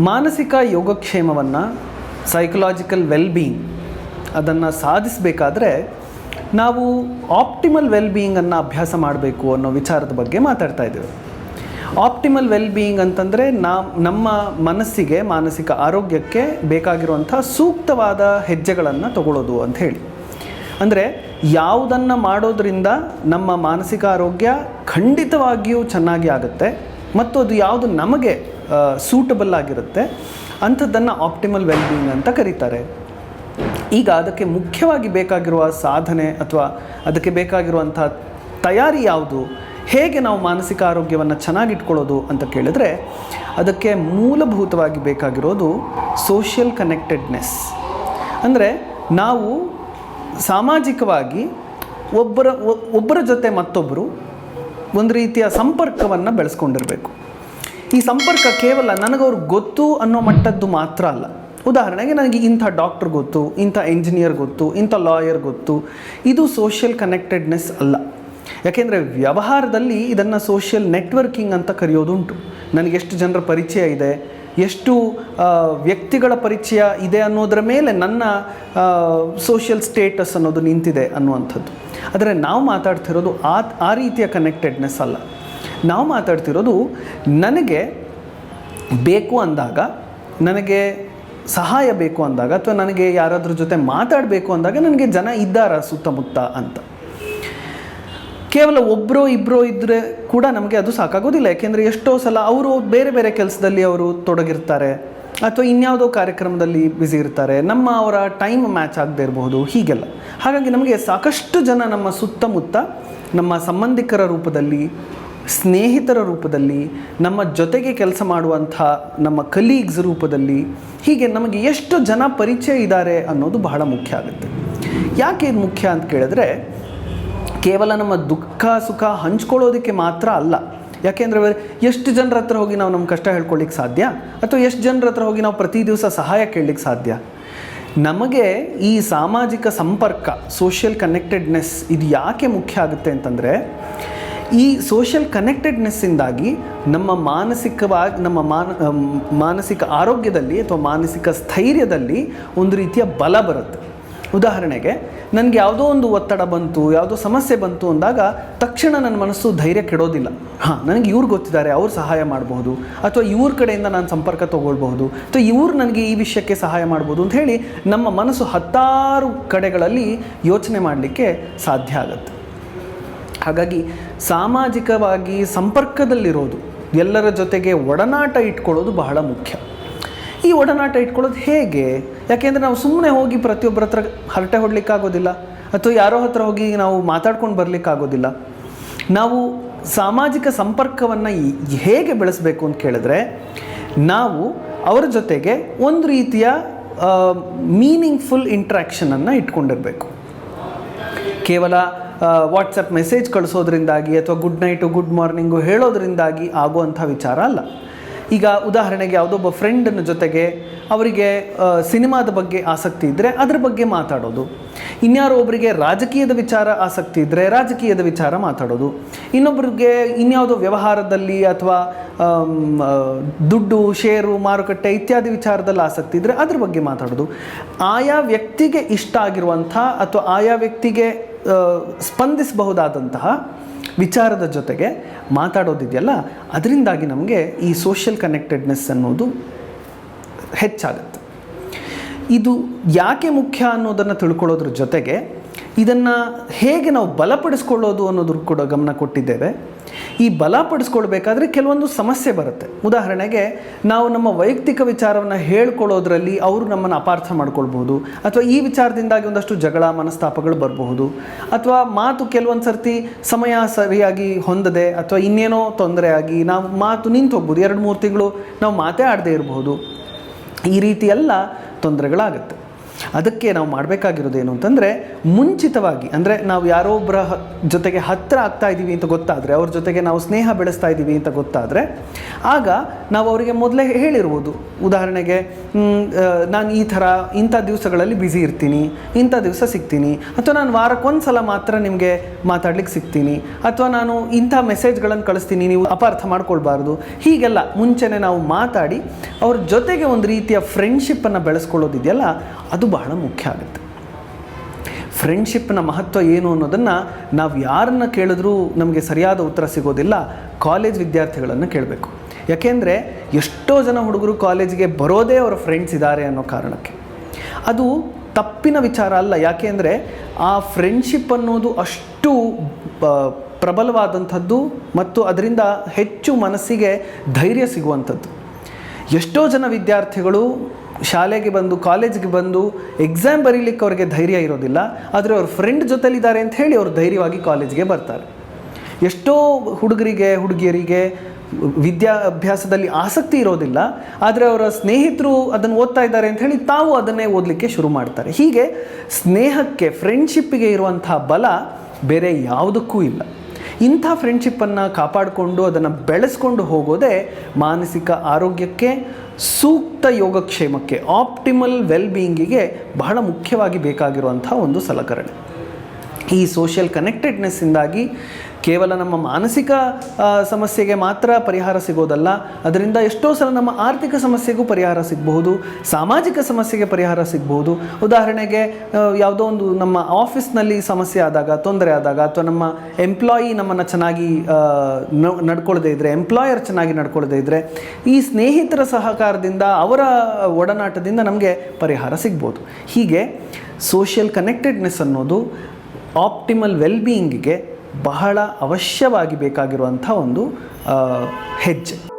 ಮಾನಸಿಕ ಯೋಗಕ್ಷೇಮವನ್ನು psychological well being ಅದನ್ನು ಸಾಧಿಸಬೇಕಾದ್ರೆ ನಾವು ಆಪ್ಟಿಮಲ್ ವೆಲ್ ಬೀಯಿಂಗನ್ನು ಅಭ್ಯಾಸ ಮಾಡಬೇಕು ಅನ್ನೋ ವಿಚಾರದ ಬಗ್ಗೆ ಮಾತಾಡ್ತಾ ಇದ್ದೇವೆ. ಆಪ್ಟಿಮಲ್ ವೆಲ್ ಬೀಯಿಂಗ್ ಅಂತಂದರೆ ನಾ, ನಮ್ಮ ಮನಸ್ಸಿಗೆ ಮಾನಸಿಕ ಆರೋಗ್ಯಕ್ಕೆ ಬೇಕಾಗಿರುವಂಥ ಸೂಕ್ತವಾದ ಹೆಜ್ಜೆಗಳನ್ನು ತಗೊಳ್ಳೋದು ಅಂತ ಹೇಳಿ. ಅಂದರೆ ಯಾವುದನ್ನು ಮಾಡೋದರಿಂದ ನಮ್ಮ ಮಾನಸಿಕ ಆರೋಗ್ಯ ಖಂಡಿತವಾಗಿಯೂ ಚೆನ್ನಾಗಿ ಆಗುತ್ತೆ ಮತ್ತು ಅದು ಯಾವುದು ನಮಗೆ ಸೂಟಬಲ್ ಆಗಿರುತ್ತೆ. ಅಂಥದ್ದನ್ನು ಆಪ್ಟಿಮಲ್ ವೆಲ್ಬೀಯಿಂಗ್ ಅಂತ ಕರೀತಾರೆ. ಈಗ ಅದಕ್ಕೆ ಮುಖ್ಯವಾಗಿ ಬೇಕಾಗಿರುವ ಸಾಧನೆ ಅಥವಾ ಅದಕ್ಕೆ ಬೇಕಾಗಿರುವಂಥ ತಯಾರಿ ಯಾವುದು? ಹೇಗೆ ನಾವು ಮಾನಸಿಕ ಆರೋಗ್ಯವನ್ನು ಚೆನ್ನಾಗಿಟ್ಕೊಳ್ಳೋದು ಅಂತ ಕೇಳಿದ್ರೆ, ಅದಕ್ಕೆ ಮೂಲಭೂತವಾಗಿ ಬೇಕಾಗಿರೋದು ಸೋಷಿಯಲ್ ಕನೆಕ್ಟೆಡ್ನೆಸ್ ಅಂದರೆ ನಾವು ಸಾಮಾಜಿಕವಾಗಿ ಒಬ್ಬರ ಒಬ್ಬರ ಜೊತೆ ಮತ್ತೊಬ್ಬರು ಒಂದು ರೀತಿಯ ಸಂಪರ್ಕವನ್ನು ಬೆಳೆಸ್ಕೊಂಡಿರಬೇಕು. ಈ ಸಂಪರ್ಕ ಕೇವಲ ನನಗವ್ರು ಗೊತ್ತು ಅನ್ನೋ ಮಟ್ಟದ್ದು ಮಾತ್ರ ಅಲ್ಲ. ಉದಾಹರಣೆಗೆ ನನಗೆ ಇಂಥ ಡಾಕ್ಟರ್ ಗೊತ್ತು, ಇಂಥ ಇಂಜಿನಿಯರ್ ಗೊತ್ತು, ಇಂಥ ಲಾಯರ್ ಗೊತ್ತು. ಇದು ಸೋಷಿಯಲ್ ಕನೆಕ್ಟೆಡ್ನೆಸ್ ಅಲ್ಲ. ಯಾಕೆಂದರೆ ವ್ಯವಹಾರದಲ್ಲಿ ಇದನ್ನು ಸೋಷಿಯಲ್ ನೆಟ್ವರ್ಕಿಂಗ್ ಅಂತ ಕರೆಯೋದುಂಟು. ನನಗೆ ಎಷ್ಟು ಜನರ ಪರಿಚಯ ಇದೆ, ಎಷ್ಟು ವ್ಯಕ್ತಿಗಳ ಪರಿಚಯ ಇದೆ ಅನ್ನೋದರ ಮೇಲೆ ನನ್ನ ಸೋಷಿಯಲ್ ಸ್ಟೇಟಸ್ ಅನ್ನೋದು ನಿಂತಿದೆ ಅನ್ನುವಂಥದ್ದು. ಆದರೆ ನಾವು ಮಾತಾಡ್ತಿರೋದು ಆ ಆ ರೀತಿಯ ಕನೆಕ್ಟೆಡ್ನೆಸ್ ಅಲ್ಲ. ನಾವು ಮಾತಾಡ್ತಿರೋದು ನನಗೆ ಬೇಕು ಅಂದಾಗ, ನನಗೆ ಸಹಾಯ ಬೇಕು ಅಂದಾಗ ಅಥವಾ ನನಗೆ ಯಾರಾದ್ರ ಜೊತೆ ಮಾತಾಡಬೇಕು ಅಂದಾಗ ನನಗೆ ಜನ ಇದ್ದಾರ ಸುತ್ತಮುತ್ತ ಅಂತ. ಕೇವಲ ಒಬ್ಬರೋ ಇಬ್ಬರೋ ಇದ್ದರೆ ಕೂಡ ನಮಗೆ ಅದು ಸಾಕಾಗೋದಿಲ್ಲ. ಯಾಕೆಂದರೆ ಎಷ್ಟೋ ಸಲ ಅವರು ಬೇರೆ ಬೇರೆ ಕೆಲಸದಲ್ಲಿ ಅವರು ತೊಡಗಿರ್ತಾರೆ ಅಥವಾ ಇನ್ಯಾವುದೋ ಕಾರ್ಯಕ್ರಮದಲ್ಲಿ ಬ್ಯುಸಿ ಇರ್ತಾರೆ. ನಮ್ಮ ಅವರ ಟೈಮ್ ಮ್ಯಾಚ್ ಆಗದೆ ಇರಬಹುದು, ಹೀಗೆಲ್ಲ. ಹಾಗಾಗಿ ನಮಗೆ ಸಾಕಷ್ಟು ಜನ ನಮ್ಮ ಸುತ್ತಮುತ್ತ, ನಮ್ಮ ಸಂಬಂಧಿಕರ ರೂಪದಲ್ಲಿ ಸ್ನೇಹಿತರ ರೂಪದಲ್ಲಿ, ನಮ್ಮ ಜೊತೆಗೆ ಕೆಲಸ ಮಾಡುವಂಥ ನಮ್ಮ ಕಲೀಗ್ಸ್ ರೂಪದಲ್ಲಿ ಹೀಗೆ ನಮಗೆ ಎಷ್ಟು ಜನ ಪರಿಚಯ ಇದ್ದಾರೆ ಅನ್ನೋದು ಬಹಳ ಮುಖ್ಯ ಆಗುತ್ತೆ. ಯಾಕೆ ಇದು ಮುಖ್ಯ ಅಂತ ಕೇಳಿದ್ರೆ, ಕೇವಲ ನಮ್ಮ ದುಃಖ, ಸುಖ ಹಂಚ್ಕೊಳ್ಳೋದಕ್ಕೆ ಮಾತ್ರ ಅಲ್ಲ. ಯಾಕೆಂದರೆ ಎಷ್ಟು ಜನರ ಹತ್ರ ಹೋಗಿ ನಾವು ನಮ್ಮ ಕಷ್ಟ ಹೇಳ್ಕೊಳ್ಳಿಕ್ಕೆ ಸಾಧ್ಯ? ಅಥವಾ ಎಷ್ಟು ಜನರ ಹತ್ರ ಹೋಗಿ ನಾವು ಪ್ರತಿ ದಿವಸ ಸಹಾಯ ಕೇಳಲಿಕ್ಕೆ ಸಾಧ್ಯ? ನಮಗೆ ಈ ಸಾಮಾಜಿಕ ಸಂಪರ್ಕ ಸೋಷಿಯಲ್ ಕನೆಕ್ಟೆಡ್ನೆಸ್ ಇದು ಯಾಕೆ ಮುಖ್ಯ ಆಗುತ್ತೆ ಅಂತಂದರೆ ಈ ಸೋಷಿಯಲ್ ಕನೆಕ್ಟೆಡ್ನೆಸ್ಸಿಂದಾಗಿ ನಮ್ಮ ಮಾನಸಿಕವಾಗಿ ನಮ್ಮ ಮಾನ ಮಾನಸಿಕ ಆರೋಗ್ಯದಲ್ಲಿ ಅಥವಾ ಮಾನಸಿಕ ಸ್ಥೈರ್ಯದಲ್ಲಿ ಒಂದು ರೀತಿಯ ಬಲ ಬರುತ್ತೆ. ಉದಾಹರಣೆಗೆ, ನನಗೆ ಯಾವುದೋ ಒಂದು ಒತ್ತಡ ಬಂತು, ಯಾವುದೋ ಸಮಸ್ಯೆ ಬಂತು ಅಂದಾಗ ತಕ್ಷಣ ನನ್ನ ಮನಸ್ಸು ಧೈರ್ಯ ಕೆಡೋದಿಲ್ಲ. ಹಾಂ, ನನಗೆ ಇವ್ರು ಗೊತ್ತಿದ್ದಾರೆ, ಅವ್ರು ಸಹಾಯ ಮಾಡಬಹುದು ಅಥವಾ ಇವ್ರ ಕಡೆಯಿಂದ ನಾನು ಸಂಪರ್ಕ ತೊಗೊಳ್ಬಹುದು, ಅಥವಾ ಇವ್ರು ನನಗೆ ಈ ವಿಷಯಕ್ಕೆ ಸಹಾಯ ಮಾಡ್ಬೋದು ಅಂತ ಹೇಳಿ ನಮ್ಮ ಮನಸ್ಸು ಹತ್ತಾರು ಕಡೆಗಳಲ್ಲಿ ಯೋಚನೆ ಮಾಡಲಿಕ್ಕೆ ಸಾಧ್ಯ ಆಗುತ್ತೆ. ಹಾಗಾಗಿ ಸಾಮಾಜಿಕವಾಗಿ ಸಂಪರ್ಕದಲ್ಲಿರೋದು, ಎಲ್ಲರ ಜೊತೆಗೆ ಒಡನಾಟ ಇಟ್ಕೊಳ್ಳೋದು ಬಹಳ ಮುಖ್ಯ. ಈ ಒಡನಾಟ ಇಟ್ಕೊಳ್ಳೋದು ಹೇಗೆ? ಯಾಕೆಂದರೆ ನಾವು ಸುಮ್ಮನೆ ಹೋಗಿ ಪ್ರತಿಯೊಬ್ಬರ ಹತ್ರ ಹರಟೆ ಹೊಡ್ಲಿಕ್ಕಾಗೋದಿಲ್ಲ, ಅಥವಾ ಯಾರೋ ಹತ್ರ ಹೋಗಿ ನಾವು ಮಾತಾಡ್ಕೊಂಡು ಬರಲಿಕ್ಕಾಗೋದಿಲ್ಲ. ನಾವು ಸಾಮಾಜಿಕ ಸಂಪರ್ಕವನ್ನು ಹೇಗೆ ಬೆಳೆಸಬೇಕು ಅಂತ ಕೇಳಿದ್ರೆ, ನಾವು ಅವರ ಜೊತೆಗೆ ಒಂದು ರೀತಿಯ ಮೀನಿಂಗ್ಫುಲ್ ಇಂಟ್ರ್ಯಾಕ್ಷನನ್ನು ಇಟ್ಕೊಂಡಿರಬೇಕು. ಕೇವಲ ವಾಟ್ಸಪ್ ಮೆಸೇಜ್ ಕಳಿಸೋದ್ರಿಂದಾಗಿ ಅಥವಾ ಗುಡ್ ನೈಟು ಗುಡ್ ಮಾರ್ನಿಂಗು ಹೇಳೋದ್ರಿಂದಾಗಿ ಆಗುವಂಥ ವಿಚಾರ ಅಲ್ಲ. ಈಗ ಉದಾಹರಣೆಗೆ ಯಾವುದೊಬ್ಬ ಫ್ರೆಂಡನ ಜೊತೆಗೆ ಅವರಿಗೆ ಸಿನಿಮಾದ ಬಗ್ಗೆ ಆಸಕ್ತಿ ಇದ್ದರೆ ಅದ್ರ ಬಗ್ಗೆ ಮಾತಾಡೋದು. ಇನ್ಯಾರೋ ಒಬ್ಬರಿಗೆ ರಾಜಕೀಯದ ವಿಚಾರ ಆಸಕ್ತಿ ಇದ್ದರೆ ರಾಜಕೀಯದ ವಿಚಾರ ಮಾತಾಡೋದು. ಇನ್ನೊಬ್ಬರಿಗೆ ಇನ್ಯಾವುದೋ ವ್ಯವಹಾರದಲ್ಲಿ ಅಥವಾ ದುಡ್ಡು ಷೇರು ಮಾರುಕಟ್ಟೆ ಇತ್ಯಾದಿ ವಿಚಾರದಲ್ಲಿ ಆಸಕ್ತಿ ಇದ್ದರೆ ಅದ್ರ ಬಗ್ಗೆ ಮಾತಾಡೋದು. ಆಯಾ ವ್ಯಕ್ತಿಗೆ ಇಷ್ಟ ಆಗಿರುವಂಥ ಅಥವಾ ಆಯಾ ವ್ಯಕ್ತಿಗೆ ಸ್ಪಂದಿಸಬಹುದಾದಂತಹ ವಿಚಾರದ ಜೊತೆಗೆ ಮಾತಾಡೋದಿದೆಯಲ್ಲ, ಅದರಿಂದಾಗಿ ನಮಗೆ ಈ ಸೋಷಿಯಲ್ ಕನೆಕ್ಟೆಡ್ನೆಸ್ ಅನ್ನೋದು ಹೆಚ್ಚಾಗುತ್ತೆ. ಇದು ಯಾಕೆ ಮುಖ್ಯ ಅನ್ನೋದನ್ನು ತಿಳ್ಕೊಳ್ಳೋದ್ರ ಜೊತೆಗೆ ಇದನ್ನು ಹೇಗೆ ನಾವು ಬಲಪಡಿಸ್ಕೊಳ್ಳೋದು ಅನ್ನೋದ್ರ ಕೂಡ ಗಮನ ಕೊಟ್ಟಿದ್ದೇವೆ. ಈ ಬಲಪಡಿಸ್ಕೊಳ್ಬೇಕಾದ್ರೆ ಕೆಲವೊಂದು ಸಮಸ್ಯೆ ಬರುತ್ತೆ. ಉದಾಹರಣೆಗೆ, ನಾವು ನಮ್ಮ ವೈಯಕ್ತಿಕ ವಿಚಾರವನ್ನು ಹೇಳ್ಕೊಳ್ಳೋದ್ರಲ್ಲಿ ಅವರು ನಮ್ಮನ್ನು ಅಪಾರ್ಥ ಮಾಡ್ಕೊಳ್ಬೋದು ಅಥವಾ ಈ ವಿಚಾರದಿಂದಾಗಿ ಒಂದಷ್ಟು ಜಗಳ, ಮನಸ್ತಾಪಗಳು ಬರಬಹುದು, ಅಥವಾ ಮಾತು ಕೆಲವೊಂದು ಸರ್ತಿ ಸಮಯ ಸರಿಯಾಗಿ ಹೊಂದದೆ, ಅಥವಾ ಇನ್ನೇನೋ ತೊಂದರೆ ಆಗಿ ನಾವು ಮಾತು ನಿಂತು ಹೋಗ್ಬೋದು ಎರಡು ಮೂರು ತಿಂಗಳು ನಾವು ಮಾತೇ ಆಡದೇ ಇರಬಹುದು. ಈ ರೀತಿ ಎಲ್ಲ ತೊಂದರೆಗಳಾಗುತ್ತೆ. ಅದಕ್ಕೆ ನಾವು ಮಾಡಬೇಕಾಗಿರೋದು ಏನು ಅಂತಂದರೆ ಮುಂಚಿತವಾಗಿ, ಅಂದರೆ ನಾವು ಯಾರೋ ಒಬ್ಬರ ಜೊತೆಗೆ ಹತ್ತಿರ ಆಗ್ತಾ ಇದ್ದೀವಿ ಅಂತ ಗೊತ್ತಾದರೆ, ಅವ್ರ ಜೊತೆಗೆ ನಾವು ಸ್ನೇಹ ಬೆಳೆಸ್ತಾ ಇದ್ದೀವಿ ಅಂತ ಗೊತ್ತಾದರೆ, ಆಗ ನಾವು ಅವರಿಗೆ ಮೊದಲೇ ಹೇಳಿರ್ಬೋದು. ಉದಾಹರಣೆಗೆ ನಾನು ಈ ಥರ ಇಂಥ ದಿವಸಗಳಲ್ಲಿ ಬ್ಯುಸಿ ಇರ್ತೀನಿ, ಇಂಥ ದಿವಸ ಸಿಗ್ತೀನಿ, ಅಥವಾ ನಾನು ವಾರಕ್ಕೊಂದು ಸಲ ಮಾತ್ರ ನಿಮಗೆ ಮಾತಾಡ್ಲಿಕ್ಕೆ ಸಿಗ್ತೀನಿ, ಅಥವಾ ನಾನು ಇಂಥ ಮೆಸೇಜ್ಗಳನ್ನು ಕಳಿಸ್ತೀನಿ, ನೀವು ಅಪಾರ್ಥ ಮಾಡ್ಕೊಳ್ಬಾರ್ದು. ಹೀಗೆಲ್ಲ ಮುಂಚೆನೇ ನಾವು ಮಾತಾಡಿ, ಅವ್ರ ಜೊತೆಗೆ ಒಂದು ರೀತಿಯ ಫ್ರೆಂಡ್ಶಿಪ್ಪನ್ನು ಬೆಳೆಸ್ಕೊಳ್ಳೋದಿದೆಯಲ್ಲ, ಅದು ಬಹಳ ಮುಖ್ಯ ಆಗುತ್ತೆ. ಫ್ರೆಂಡ್ಶಿಪ್ನ ಮಹತ್ವ ಏನು ಅನ್ನೋದನ್ನು ನಾವು ಯಾರನ್ನ ಕೇಳಿದ್ರೂ ನಮಗೆ ಸರಿಯಾದ ಉತ್ತರ ಸಿಗೋದಿಲ್ಲ, ಕಾಲೇಜ್ ವಿದ್ಯಾರ್ಥಿಗಳನ್ನು ಕೇಳಬೇಕು. ಯಾಕೆಂದರೆ ಎಷ್ಟೋ ಜನ ಹುಡುಗರು ಕಾಲೇಜಿಗೆ ಬರೋದೇ ಅವರ ಫ್ರೆಂಡ್ಸ್ ಇದ್ದಾರೆ ಅನ್ನೋ ಕಾರಣಕ್ಕೆ. ಅದು ತಪ್ಪಿನ ವಿಚಾರ ಅಲ್ಲ, ಯಾಕೆ ಅಂದರೆ ಆ ಫ್ರೆಂಡ್ಶಿಪ್ ಅನ್ನೋದು ಅಷ್ಟು ಪ್ರಬಲವಾದಂಥದ್ದು ಮತ್ತು ಅದರಿಂದ ಹೆಚ್ಚು ಮನಸ್ಸಿಗೆ ಧೈರ್ಯ ಸಿಗುವಂಥದ್ದು. ಎಷ್ಟೋ ಜನ ವಿದ್ಯಾರ್ಥಿಗಳು ಶಾಲೆಗೆ ಬಂದು, ಕಾಲೇಜಿಗೆ ಬಂದು ಎಕ್ಸಾಮ್ ಬರೀಲಿಕ್ಕೆ ಅವ್ರಿಗೆ ಧೈರ್ಯ ಇರೋದಿಲ್ಲ. ಆದರೆ ಅವ್ರ ಫ್ರೆಂಡ್ ಜೊತೆಲಿದ್ದಾರೆ ಅಂತ ಹೇಳಿ ಅವ್ರು ಧೈರ್ಯವಾಗಿ ಕಾಲೇಜ್ಗೆ ಬರ್ತಾರೆ. ಎಷ್ಟೋ ಹುಡುಗರಿಗೆ, ಹುಡುಗಿಯರಿಗೆ ವಿದ್ಯಾಭ್ಯಾಸದಲ್ಲಿ ಆಸಕ್ತಿ ಇರೋದಿಲ್ಲ. ಆದರೆ ಅವರ ಸ್ನೇಹಿತರು ಅದನ್ನು ಓದ್ತಾ ಇದ್ದಾರೆ ಅಂತ ಹೇಳಿ ತಾವು ಅದನ್ನೇ ಓದಲಿಕ್ಕೆ ಶುರು ಮಾಡ್ತಾರೆ. ಹೀಗೆ ಸ್ನೇಹಕ್ಕೆ ಫ್ರೆಂಡ್ಶಿಪ್ಪಿಗೆ ಇರುವಂತಹ ಬಲ ಬೇರೆ ಯಾವುದಕ್ಕೂ ಇಲ್ಲ. ಇಂಥ ಫ್ರೆಂಡ್ಶಿಪ್ಪನ್ನು ಕಾಪಾಡಿಕೊಂಡು ಅದನ್ನು ಬೆಳೆಸ್ಕೊಂಡು ಹೋಗೋದೇ ಮಾನಸಿಕ ಆರೋಗ್ಯಕ್ಕೆ, ಸೂಕ್ತ ಯೋಗಕ್ಷೇಮಕ್ಕೆ ಆಪ್ಟಿಮಲ್ ವೆಲ್ ಬೀಯಿಂಗಿಗೆ ಬಹಳ ಮುಖ್ಯವಾಗಿ ಬೇಕಾಗಿರುವಂಥ ಒಂದು ಸಲಕರಣೆ. ಈ ಸೋಷಿಯಲ್ ಕನೆಕ್ಟೆಡ್ನೆಸ್ಸಿಂದಾಗಿ ಕೇವಲ ನಮ್ಮ ಮಾನಸಿಕ ಸಮಸ್ಯೆಗೆ ಮಾತ್ರ ಪರಿಹಾರ ಸಿಗೋದಲ್ಲ. ಅದರಿಂದ ಎಷ್ಟೋ ಸಲ ನಮ್ಮ ಆರ್ಥಿಕ ಸಮಸ್ಯೆಗೂ ಪರಿಹಾರ ಸಿಗಬಹುದು, ಸಾಮಾಜಿಕ ಸಮಸ್ಯೆಗೆ ಪರಿಹಾರ ಸಿಗಬಹುದು. ಉದಾಹರಣೆಗೆ ಯಾವುದೋ ಒಂದು ನಮ್ಮ ಆಫೀಸ್ನಲ್ಲಿ ಸಮಸ್ಯೆ ಆದಾಗ, ತೊಂದರೆ ಆದಾಗ, ಅಥವಾ ನಮ್ಮ ಎಂಪ್ಲಾಯಿ ನಮ್ಮನ್ನು ಚೆನ್ನಾಗಿ ನಡ್ಕೊಳ್ಳದೇ ಇದ್ದರೆ ಎಂಪ್ಲಾಯರ್ ಚೆನ್ನಾಗಿ ನಡ್ಕೊಳ್ಳದೇ ಇದ್ದರೆ ಈ ಸ್ನೇಹಿತರ ಸಹಕಾರದಿಂದ, ಅವರ ಒಡನಾಟದಿಂದ ನಮಗೆ ಪರಿಹಾರ ಸಿಗ್ಬೋದು. ಹೀಗೆ ಸೋಷಿಯಲ್ ಕನೆಕ್ಟೆಡ್ನೆಸ್ ಅನ್ನೋದು ಆಪ್ಟಿಮಲ್ ವೆಲ್ ಬೀಯಿಂಗ್ಗೆ ಬಹಳ ಅವಶ್ಯವಾಗಿ ಬೇಕಾಗಿರುವಂಥ ಒಂದು ಹೆಜ್ಜೆ.